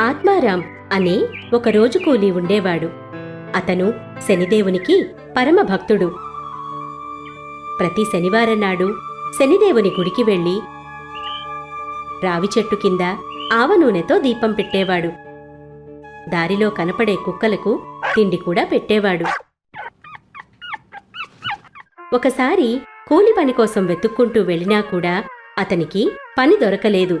ఆత్మారాం అనే ఒక రోజు కూలీ ఉండేవాడు. అతను శనిదేవునికి పరమ భక్తుడు. ప్రతి శనివారం నాడు శనిదేవుని గుడికి వెళ్ళి రావి చెట్టు కింద ఆవ నూనెతో దీపం పెట్టేవాడు. దారిలో కనపడే కుక్కలకు తిండి కూడా పెట్టేవాడు. ఒకసారి కూలి పని కోసం వెతుక్కుంటూ వెళ్ళినా కూడా అతనికి పని దొరకలేదు.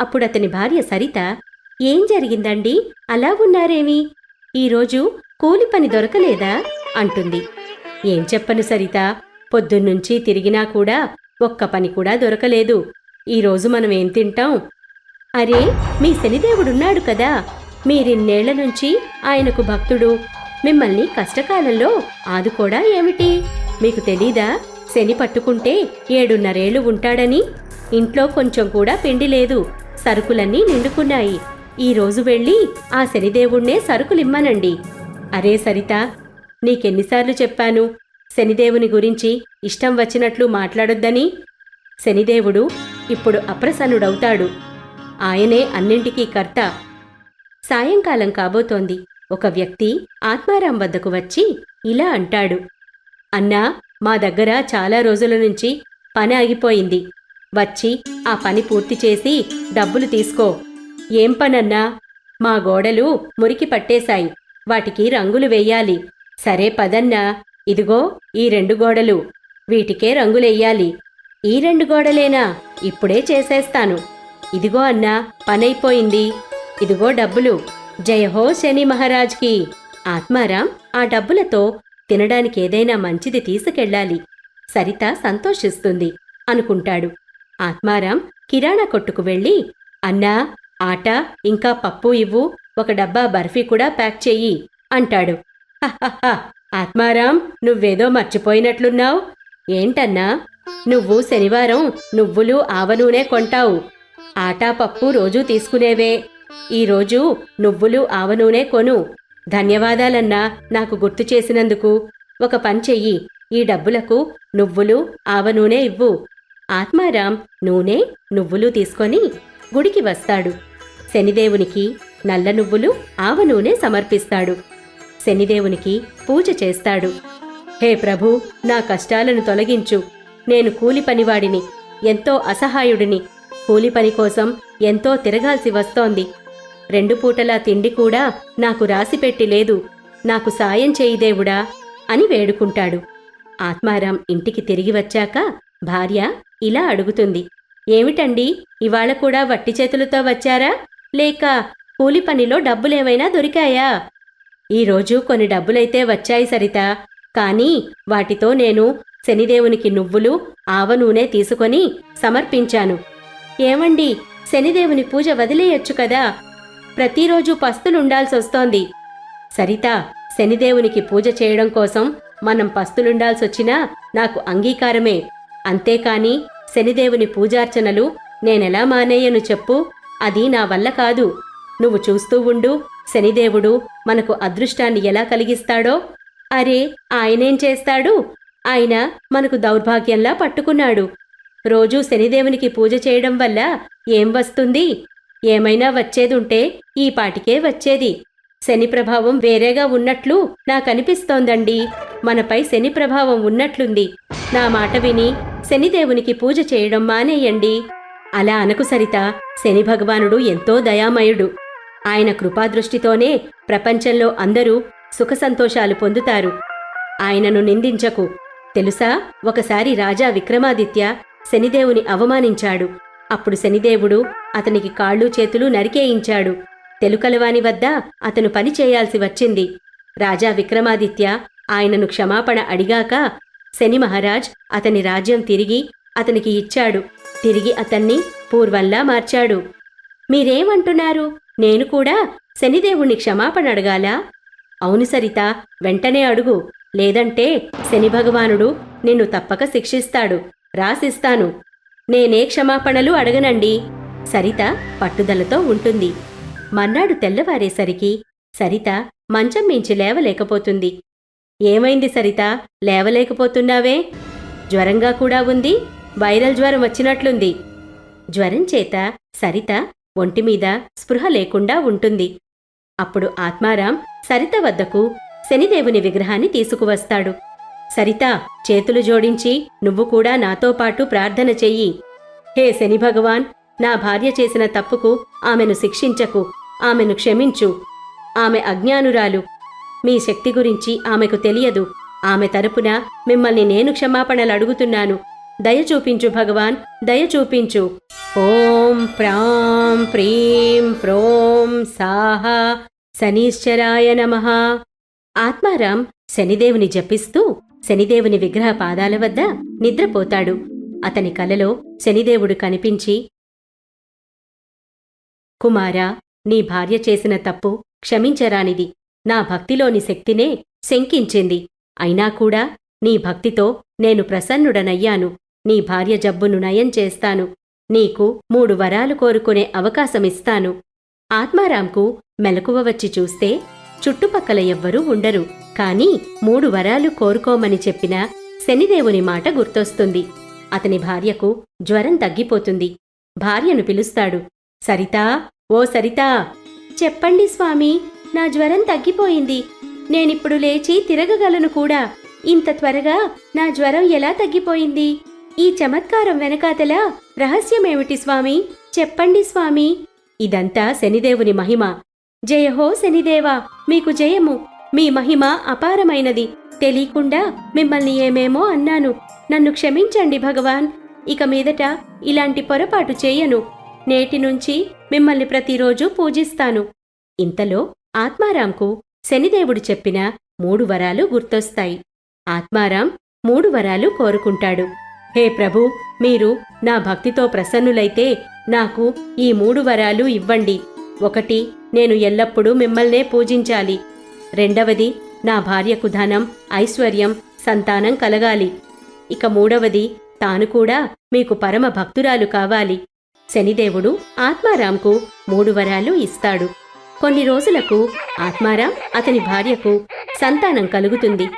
అప్పుడతని భార్య సరిత ఏం జరిగిందండి? అలా ఉన్నారేమి? ఈరోజు కూలి పని దొరకలేదా? అంటుంది. ఏం చెప్పను సరిత? పొద్దున్నుంచి తిరిగినా కూడా ఒక్క పని కూడా దొరకలేదు. ఈరోజు మనం ఏం తింటాం? అరే మీ శనిదేవుడున్నాడు కదా. మీరిన్నేళ్ళ నుంచి ఆయనకు భక్తుడు. మిమ్మల్ని కష్టకాలంలో ఆదుకోడా ఏమిటి? మీకు తెలీదా? శని పట్టుకుంటే ఏడున్నరేళ్ళు ఉంటాడని. ఇంట్లో కొంచెం కూడా పిండి లేదు. సరుకులన్నీ నిండుకున్నాయి. ఈరోజు వెళ్ళి ఆ శనిదేవుణ్ణే సరుకులిమ్మనండి. అరే సరిత నీకెన్నిసార్లు చెప్పాను శనిదేవుని గురించి ఇష్టం వచ్చినట్లు మాట్లాడొద్దని. శనిదేవుడు ఇప్పుడు అప్రసన్నుడవుతాడు. ఆయనే అన్నింటికీ కర్త. సాయంకాలం కాబోతోంది. ఒక వ్యక్తి ఆత్మారాం వద్దకు వచ్చి ఇలా అంటాడు. అన్నా మా దగ్గర చాలా రోజుల నుంచి పని ఆగిపోయింది. వచ్చి ఆ పని పూర్తి చేసి డబ్బులు తీసుకో. ఏం పనన్నా? మా గోడలు మురికి పట్టేశాయి. వాటికి రంగులు వెయ్యాలి సరే పదన్నా. ఇదిగో ఈ రెండు గోడలు. వీటికే రంగులెయ్యాలి. ఈ రెండు గోడలేనా? ఇప్పుడే చేసేస్తాను. ఇదిగో అన్నా పనైపోయింది. ఇదిగో డబ్బులు. జయహో శని మహారాజ్కి. ఆత్మారాం ఆ డబ్బులతో తినడానికి ఏదైనా మంచిది తీసుకెళ్ళాలి. సరిత సంతోషిస్తుంది అనుకుంటాడు. ఆత్మారాం కిరాణా కొట్టుకు వెళ్ళి అన్నా ఆట ఇంకా పప్పు ఇవ్వు ఒక డబ్బా బర్ఫీ కూడా ప్యాక్ చెయ్యి అంటాడు. ఆత్మారాం నువ్వేదో మర్చిపోయినట్లున్నావు. ఏంటన్నా? నువ్వు శనివారం నువ్వులు ఆవ నూనె కొంటావు. ఆటా పప్పు రోజూ తీసుకునేవే. ఈరోజు నువ్వులు ఆవ నూనె కొను. ధన్యవాదాలన్నా నాకు గుర్తు చేసినందుకు. ఒక పని చెయ్యి ఈ డబ్బులకు నువ్వులు ఆవ నూనె ఇవ్వు. ఆత్మారాం నూనె నువ్వులు తీసుకొని గుడికి వస్తాడు. శనిదేవునికి నల్ల నువ్వులు ఆవ నూనె సమర్పిస్తాడు. శనిదేవునికి పూజ చేస్తాడు. హే ప్రభు నా కష్టాలను తొలగించు. నేను కూలి పనివాడిని ఎంతో అసహాయుడిని. కూలి పని కోసం ఎంతో తిరగాల్సి వస్తోంది. రెండు పూటలా తిండి కూడా నాకు రాసిపెట్టి లేదు. నాకు సాయం చేయిదేవుడా అని వేడుకుంటాడు. ఆత్మారాం ఇంటికి తిరిగి వచ్చాక భార్య ఇలా అడుగుతుంది. ఏమిటండి? ఇవాళ కూడా వట్టి చేతులతో వచ్చారా? లేక కూలి పనిలో డబ్బులేమైనా దొరికాయా? ఈరోజు కొన్ని డబ్బులైతే వచ్చాయి సరిత. కానీ వాటితో నేను శనిదేవునికి నువ్వులు ఆవ నూనె తీసుకొని సమర్పించాను. ఏమండి? శనిదేవుని పూజ వదిలేయొచ్చు కదా? ప్రతిరోజు పస్తులుండాల్సొస్తోంది. సరిత శనిదేవునికి పూజ చేయడం కోసం మనం పస్తులుండాల్సొచ్చినా నాకు అంగీకారమే. అంతేకాని శనిదేవుని పూజార్చనలు నేనెలా మానేయను చెప్పు? అది నా వల్ల కాదు. నువ్వు చూస్తూ ఉండు శనిదేవుడు మనకు అదృష్టాన్ని ఎలా కలిగిస్తాడో? అరే ఆయనేం చేస్తాడు? ఆయన మనకు దౌర్భాగ్యంలా పట్టుకున్నాడు. రోజూ శనిదేవునికి పూజ చేయడం వల్ల ఏం వస్తుంది? ఏమైనా వచ్చేదుంటే ఈ పాటికే వచ్చేది. శని ప్రభావం వేరేగా ఉన్నట్లు నాకనిపిస్తోందండి. మనపై శని ప్రభావం ఉన్నట్లుంది. నా మాట విని శనిదేవునికి పూజ చేయడం మానేయండి. అలా అనకు సరిత. శని భగవానుడు ఎంతో దయామయుడు. ఆయన కృపాదృష్టితోనే ప్రపంచంలో అందరూ సుఖ సంతోషాలు పొందుతారు. ఆయనను నిందించకు. తెలుసా? ఒకసారి రాజా విక్రమాదిత్య శనిదేవుని అవమానించాడు. అప్పుడు శనిదేవుడు అతనికి కాళ్ళు చేతులు నరికేయించాడు. తెలుకలవాని వద్ద అతను పని చేయాల్సి వచ్చింది. రాజా విక్రమాదిత్య ఆయనను క్షమాపణ అడిగాక శని మహారాజ్ అతని రాజ్యం తిరిగి అతనికి ఇచ్చాడు. తిరిగి అతన్ని పూర్వంలా మార్చాడు. మీరేమంటున్నారు? నేను కూడా శనిదేవుణ్ణి క్షమాపణ అడగాలా? అవును సరిత వెంటనే అడుగు. లేదంటే శని భగవానుడు నిన్ను తప్పక శిక్షిస్తాడు. రాసిస్తాను. నేనే క్షమాపణలు అడగనండి. సరిత పట్టుదలతో ఉంటుంది. మర్నాడు తెల్లవారేసరికి సరిత మంచం మించి లేవలేకపోతుంది. ఏమైంది సరిత? లేవలేకపోతున్నావే? జ్వరంగా కూడా ఉంది? వైరల్ జ్వరం వచ్చినట్లుంది. జ్వరం చేత సరిత ఒంటిమీద స్పృహ లేకుండా ఉంటుంది. అప్పుడు ఆత్మారాం సరిత వద్దకు శనిదేవుని విగ్రహాన్ని తీసుకువస్తాడు. సరిత చేతులు జోడించి నువ్వు కూడా నాతో పాటు ప్రార్థన చెయ్యి. హే శని భగవాన్ నా భార్య చేసిన తప్పుకు ఆమెను శిక్షించకు ఆమెను క్షమించు. ఆమె అజ్ఞానురాలు. మీ శక్తి గురించి ఆమెకు తెలియదు. ఆమె తరపున మిమ్మల్ని నేను క్షమాపణలు అడుగుతున్నాను. దయ చూపించు భగవాన్ దయ చూపించు ఓం ప్రాం ప్రీం ప్రోం సాహా శనీశ్చరాయ నమః. ఆత్మారాం శనిదేవుని జపిస్తూ శనిదేవుని విగ్రహ పాదాల వద్ద నిద్రపోతాడు. అతని కలలో శనిదేవుడు కనిపించి కుమారా నీ భార్య చేసిన తప్పు క్షమించరానిది. నా భక్తిలోని శక్తినే శంకించింది. అయినా కూడా నీ భక్తితో నేను ప్రసన్నుడనయ్యాను. నీ భార్య జబ్బును నయం చేస్తాను. నీకు మూడు వరాలు కోరుకునే అవకాశమిస్తాను. ఆత్మారాంకు మెలకువ వచ్చి చూస్తే చుట్టుపక్కల ఎవ్వరూ ఉండరు. కాని మూడు వరాలు కోరుకోమని చెప్పిన శనిదేవుని మాట గుర్తొస్తుంది. అతని భార్యకు జ్వరం తగ్గిపోతుంది. భార్యను పిలుస్తాడు. సరితా ఓ సరితా! చెప్పండి స్వామి నా జ్వరం తగ్గిపోయింది. నేనిప్పుడు లేచి తిరగగలను కూడా. ఇంత త్వరగా నా జ్వరం ఎలా తగ్గిపోయింది? ఈ చమత్కారం వెనకాతల రహస్యమేమిటి స్వామి? చెప్పండి స్వామి. ఇదంతా శనిదేవుని మహిమ. జయహో శనిదేవా మీకు జయము. మీ మహిమ అపారమైనది. తెలియకుండా మిమ్మల్ని ఏమేమో అన్నాను. నన్ను క్షమించండి భగవాన్. ఇక మీదట ఇలాంటి పొరపాటు చేయను. నేటి నుంచి మిమ్మల్ని ప్రతిరోజు పూజిస్తాను. ఇంతలో ఆత్మారాంకు శనిదేవుడు చెప్పిన మూడు వరాలు గుర్తొస్తాయి. ఆత్మారాం మూడు వరాలు కోరుకుంటాడు. హే ప్రభు మీరు నా భక్తితో ప్రసన్నులైతే నాకు ఈ మూడు వరాలు ఇవ్వండి. ఒకటి నేను ఎల్లప్పుడూ మిమ్మల్నే పూజించాలి. రెండవది నా భార్యకు ధనం ఐశ్వర్యం సంతానం కలగాలి. ఇక మూడవది తాను కూడా మీకు పరమ భక్తురాలు కావాలి. శనిదేవుడు ఆత్మారాంకు మూడు వరాలు ఇస్తాడు. కొన్ని రోజులకు ఆత్మారాం అతని భార్యకు సంతానం కలుగుతుంది.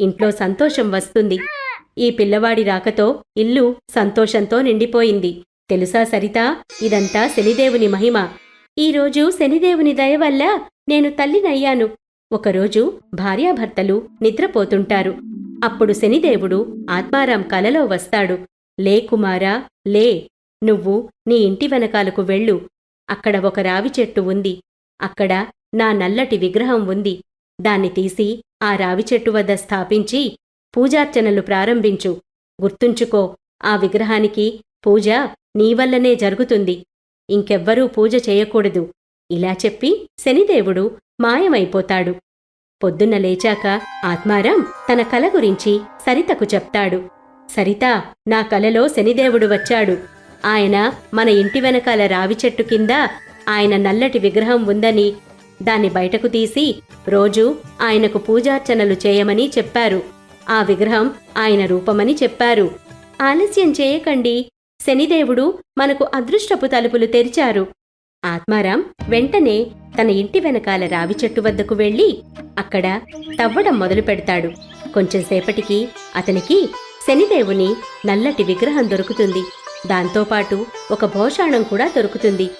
ఇంట్లో సంతోషం వస్తుంది. ఈ పిల్లవాడి రాకతో ఇల్లు సంతోషంతో నిండిపోయింది. తెలుసా సరిత? ఇదంతా శనిదేవుని మహిమ. ఈరోజు శనిదేవుని దయ వల్ల నేను తల్లినయ్యాను. ఒకరోజు భార్యాభర్తలు నిద్రపోతుంటారు. అప్పుడు శనిదేవుడు ఆత్మారాం కలలో వస్తాడు. లే కుమారా లే. నువ్వు నీ ఇంటి వెనకాలకు వెళ్ళు. అక్కడ ఒక రావి చెట్టు ఉంది. అక్కడ నా నల్లటి విగ్రహం ఉంది. దాన్ని తీసి ఆ రావి చెట్టు వద్ద స్థాపించి పూజార్చనలు ప్రారంభించు. గుర్తుంచుకో ఆ విగ్రహానికి పూజ నీ వల్లనే జరుగుతుంది. ఇంకెవ్వరూ పూజ చేయకూడదు. ఇలా చెప్పి శనిదేవుడు మాయమైపోతాడు. పొద్దున్న లేచాక ఆత్మారాం తన కల గురించి సరితకు చెప్తాడు. సరిత నా కలలో శనిదేవుడు వచ్చాడు. ఆయన మన ఇంటి వెనకాల రావి చెట్టు కింద ఆయన నల్లటి విగ్రహం ఉందని దాన్ని బయటకు తీసి రోజూ ఆయనకు పూజార్చనలు చేయమని చెప్పారు. ఆ విగ్రహం ఆయన రూపమని చెప్పారు. ఆలస్యం చేయకండి. శనిదేవుడు మనకు అదృష్టపు తలుపులు తెరిచారు. ఆత్మారాం వెంటనే తన ఇంటి వెనకాల రావి చెట్టు వద్దకు వెళ్ళి అక్కడ తవ్వడం మొదలు పెడతాడు. కొంచెంసేపటికి అతనికి శనిదేవుని నల్లటి విగ్రహం దొరుకుతుంది. దాంతోపాటు ఒక భోషాణం కూడా దొరుకుతుంది.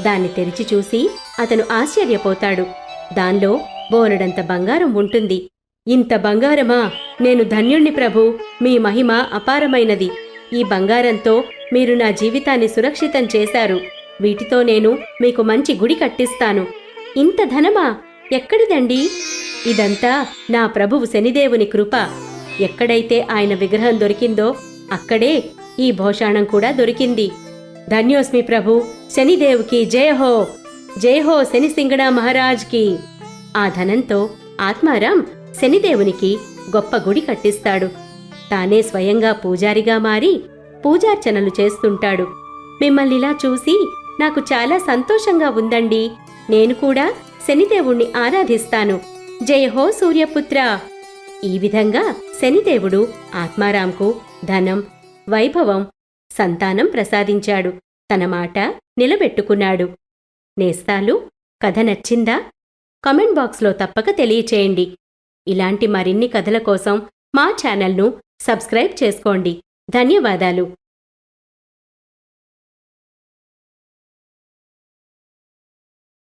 దాన్ని తెరిచి చూసి అతను ఆశ్చర్యపోతాడు. దానిలో బోలెడంత బంగారం ఉంటుంది. ఇంత బంగారమా? నేను ధన్యుణ్ణి ప్రభు. మీ మహిమ అపారమైనది. ఈ బంగారంతో మీరు నా జీవితాన్ని సురక్షితం చేశారు. వీటితో నేను మీకు మంచి గుడి కట్టిస్తాను. ఇంత ధనమా? ఎక్కడిదండి? ఇదంతా నా ప్రభువు శనిదేవుని కృప. ఎక్కడైతే ఆయన విగ్రహం దొరికిందో అక్కడే ఈ భోషాణం కూడా దొరికింది. ధన్యోస్మి ప్రభు శనిదేవుకి జయహో జయహో శనిసింగడా మహారాజ్కి. ఆ ధనంతో ఆత్మారాం శనిదేవునికి గొప్ప గుడి కట్టిస్తాడు. తానే స్వయంగా పూజారిగా మారి పూజార్చనలు చేస్తుంటాడు. మిమ్మల్నిలా చూసి నాకు చాలా సంతోషంగా ఉందండి. నేను కూడా శనిదేవుణ్ణి ఆరాధిస్తాను. జయహో సూర్యపుత్ర! ఈ విధంగా శనిదేవుడు ఆత్మారాంకు ధనం వైభవం సంతానం ప్రసాదించాడు. తన మాట నిలబెట్టుకున్నాడు. నేస్తాలు కథ నచ్చిందా? కామెంట్ బాక్స్లో తప్పక తెలియచేయండి. ఇలాంటి మరిన్ని కథల కోసం మా ఛానల్ను సబ్స్క్రైబ్ చేసుకోండి. ధన్యవాదాలు.